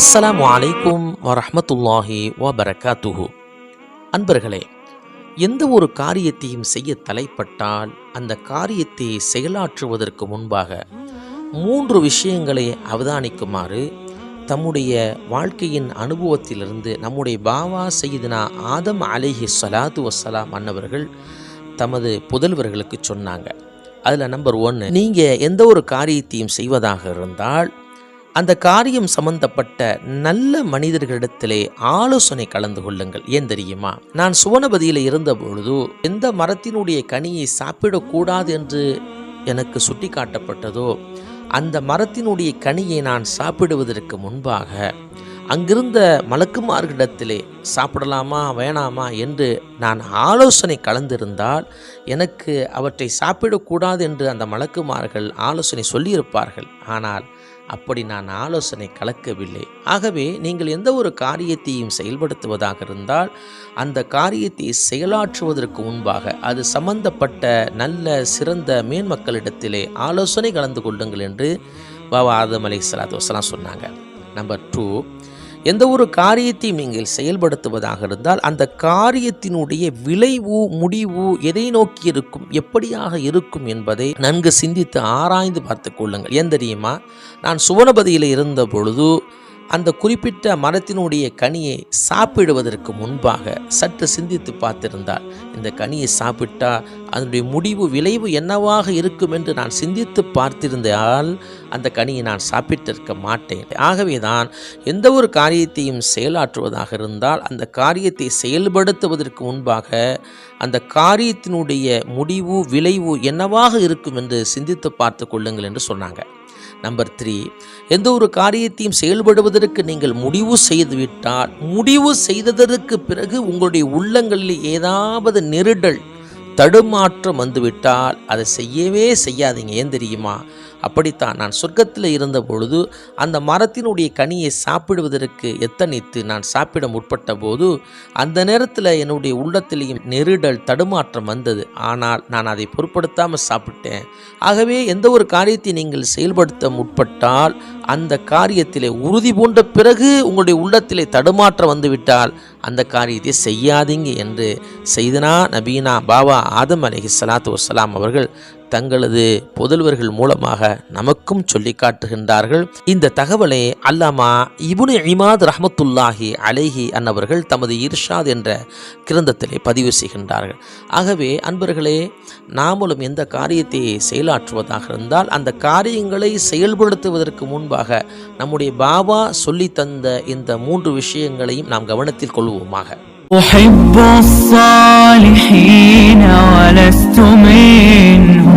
அஸ்ஸலாமு அலைக்கும் வரஹ்மத்துல்லாஹி வபரகாத்துஹு. அன்பர்களே எந்த ஒரு காரியத்தையும் செய்ய தலைப்பட்டால் அந்த காரியத்தை செயலாற்றுவதற்கு முன்பாக மூன்று விஷயங்களை அவதானிக்குமாறு தம்முடைய வாழ்க்கையின் அனுபவத்திலிருந்து நம்முடைய பாவா செய்தினா ஆதம் அலிஹி சலாத்து வசலாம் அன்னவர்கள் தமது புதல்வர்களுக்கு சொன்னாங்க. அதில் நம்பர் ஒன்று நீங்கள் எந்த ஒரு காரியத்தையும் செய்வதாக இருந்தால் அந்த காரியம் சம்பந்தப்பட்ட நல்ல மனிதர்களிடத்திலே ஆலோசனை கலந்து கொள்ளுங்கள். ஏன் தெரியுமா? நான் சுவனபதியில் இருந்த பொழுது எந்த மரத்தினுடைய கனியை சாப்பிடக்கூடாது என்று எனக்கு சுட்டி காட்டப்பட்டதோ அந்த மரத்தினுடைய கனியை நான் சாப்பிடுவதற்கு முன்பாக அங்கிருந்த மலக்குமார்களிடத்திலே சாப்பிடலாமா வேணாமா என்று நான் ஆலோசனை கலந்திருந்தால் எனக்கு அவற்றை சாப்பிடக்கூடாது என்று அந்த மலக்குமார்கள் ஆலோசனை சொல்லியிருப்பார்கள். ஆனால் அப்படி நான் ஆலோசனை கலக்கவில்லை. ஆகவே நீங்கள் எந்த ஒரு காரியத்தையும் செயல்படுத்துவதாக இருந்தால் அந்த காரியத்தை செயலாற்றுவதற்கு முன்பாக அது சம்பந்தப்பட்ட நல்ல சிறந்த மேன்மக்களிடத்திலே ஆலோசனை கலந்து கொள்ளுங்கள் என்று பாபா ஆதம் அலை வசலாம் சொன்னாங்க. நம்பர் டூ எந்த ஒரு காரியத்தையும் நீங்கள் செயல்படுத்துவதாக இருந்தால் அந்த காரியத்தினுடைய விளைவு முடிவு எதை நோக்கி இருக்கும் எப்படியாக இருக்கும் என்பதை நன்கு சிந்தித்து ஆராய்ந்து பார்த்து கொள்ளுங்கள். ஏன் தெரியுமா? நான் சுவனபதியில் இருந்த பொழுது அந்த குறிப்பிட்ட மரத்தினுடைய கனியை சாப்பிடுவதற்கு முன்பாக சற்று சிந்தித்து பார்த்திருந்தால் இந்த கனியை சாப்பிட்டா அதனுடைய முடிவு விளைவு என்னவாக இருக்கும் என்று நான் சிந்தித்து பார்த்திருந்தால் அந்த கனியை நான் சாப்பிட்டிருக்க மாட்டேன். ஆகவே தான் எந்த ஒரு காரியத்தையும் செயலாற்றுவதாக இருந்தால் அந்த காரியத்தை செயல்படுத்துவதற்கு முன்பாக அந்த காரியத்தினுடைய முடிவு விளைவு என்னவாக இருக்கும் என்று சிந்தித்து பார்த்து கொள்ளுங்கள் என்று சொன்னாங்க. நம்பர் த்ரீ எந்த ஒரு காரியத்தையும் செயல்படுவதற்கு நீங்கள் முடிவு செய்துவிட்டால் முடிவு செய்ததற்கு பிறகு உங்களுடைய உள்ளங்களில் ஏதாவது நெருடல் தடுமாற்றம் வந்துவிட்டால் அதை செய்யவே செய்யாதீங்க. ஏன் தெரியுமா? அப்படித்தான். நான் சொர்க்கத்தில் இருந்த பொழுது அந்த மரத்தினுடைய கனியை சாப்பிடுவதற்கு எத்தனித்து நான் சாப்பிட முற்பட்ட போது அந்த நேரத்தில் என்னுடைய உள்ளத்திலேயும் நெருடல் தடுமாற்றம் வந்தது. ஆனால் நான் அதை பொருட்படுத்தாமல் சாப்பிட்டேன். ஆகவே எந்த ஒரு காரியத்தை நீங்கள் செயல்படுத்த முற்பட்டால் அந்த காரியத்திலே உறுதி பூண்ட பிறகு உங்களுடைய உள்ளத்திலே தடுமாற்றம் வந்துவிட்டால் அந்த காரியத்தை செய்யாதீங்க என்று செய்தனா நபீனா பாபா ஆதம் அலஹி சலாத்து வசலாம் அவர்கள் தங்களது புதல்வர்கள் மூலமாக நமக்கும் சொல்லி காட்டுகின்றார்கள் இந்த தகவலை அல்லாமா இபுனு இமாத் ரஹமத்துல்லாஹி அலைஹி அன்னவர்கள் தமது இர்ஷாத் என்ற கிரந்தத்திலே பதிவு செய்கின்றார்கள் ஆகவே அன்பர்களே நாமளும் எந்த காரியத்தை செயலாற்றுவதாக இருந்தால் அந்த காரியங்களை செயல்படுத்துவதற்கு முன்பாக நம்முடைய பாபா சொல்லி தந்த இந்த மூன்று விஷயங்களையும் நாம் கவனத்தில் கொள்வோமாக أحب الصالحين ولست منهم